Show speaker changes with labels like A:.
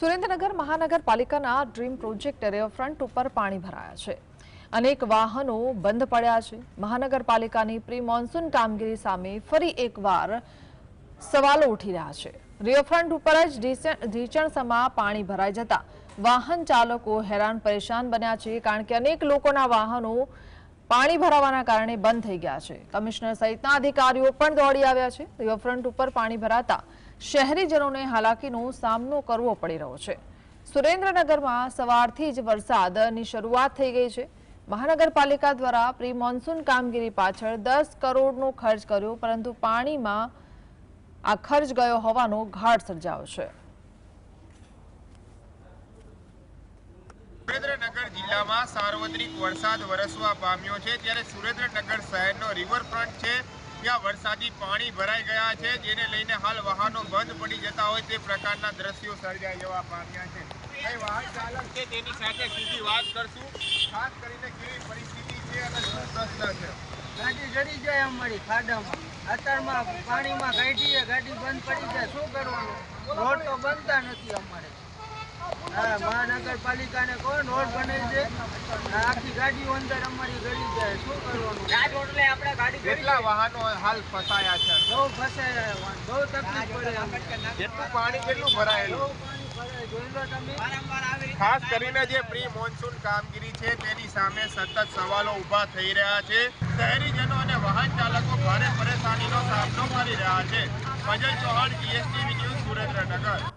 A: સુરેન્દ્રનગર મહાનગરપાલિકાના dream project riverfront ઉપર પાણી ભરાયા છે. અનેક વાહનો બંધ પડ્યા છે. મહાનગરપાલિકાની પ્રી મોન્સૂન કામગીરી સામે ફરી એકવાર સવાલો ઉઠી રહ્યા છે. રિવરફ્રન્ટ ઉપર જ ઢીચણ- ઢીચણસમાં પાણી ભરાઈ જતા વાહન ચાલકો હેરાન પરેશાન બન્યા છે કારણ કે અનેક લોકોના વાહનો પાણી ભરાવાના કારણે બંધ થઈ ગયા છે. કમિશનર સહિતના અધિકારીઓ પણ દોડી આવ્યા છે. રિવરફ્રન્ટ ઉપર પાણી ભરાતા શહેરીજનોને હાલાકીનો સામનો કરવો પડી રહ્યો છે. સુરેન્દ્રનગરમાં સવારથી જ વરસાદની શરૂઆત થઈ ગઈ છે. મહાનગરપાલિકા દ્વારા પ્રી મોન્સૂન કામગીરી પાછળ દસ કરોડનો ખર્ચ કર્યો, પરંતુ પાણીમાં આ ખર્ચ ગયો હોવાનો ઘાટ સર્જાયો છે
B: સુરેન્દ્રનગર જિલ્લામાં સાર્વત્રિક વરસાદ વરસવા પામ્યો છે. ત્યારે સુરેન્દ્રનગર શહેરનો રિવરફ્રન્ટ છે. ત્યાં વરસાદી પાણી ભરાઈ ગયા છે. જેને લઈને હાલ વાહનો બંધ પડી જતા હોય તે પ્રકારના દ્રશ્યો સર્જાઈ જવા પામ્યા છે. અહીં વાહન ચાલક છે સાથે સીધી વાત કરશું. ખાસ કરીને કેવી પરિસ્થિતિ છે.
C: ગાડી જડી જાય અમારી ખાડામાં. અત્યારમાં પાણીમાં ગાડીએ ગાડી બંધ પડી જાય. શું કરવાનું? રોડ તો બનતા નથી અમારે. મહાનગરપાલિકાને કહો રોડ બને છે. આખી ગાડીઓ અંદર અમારી ગળી જાય. શું કરવાનું?
B: કેટલા વાહનો હાલ ફસાયા છે?
C: બહુ ફસાય બહુ તકલીફ પડે.
B: કેટલું પાણી કેટલું ભરાયેલું?
C: બહુ પાણી ભરાય. જોઈ લો તમે.
B: ખાસ કરીને જે પ્રી મોન્સૂન કામગીરી છે તેની સામે સતત સવાલો ઊભા થઈ રહ્યા છે. શહેરીજનો અને વાહન ચાલકો ભારે પરેશાનીનો સામનો કરી રહ્યા છે. Bhajan Chauhan GSTV news Surendranagar.